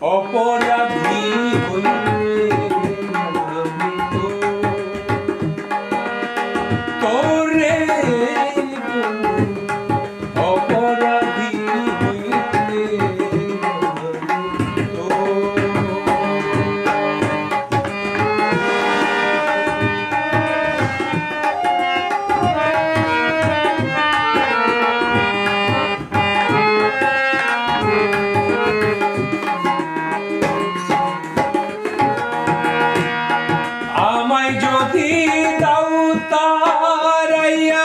অপরাধী তোরে তারাইয়া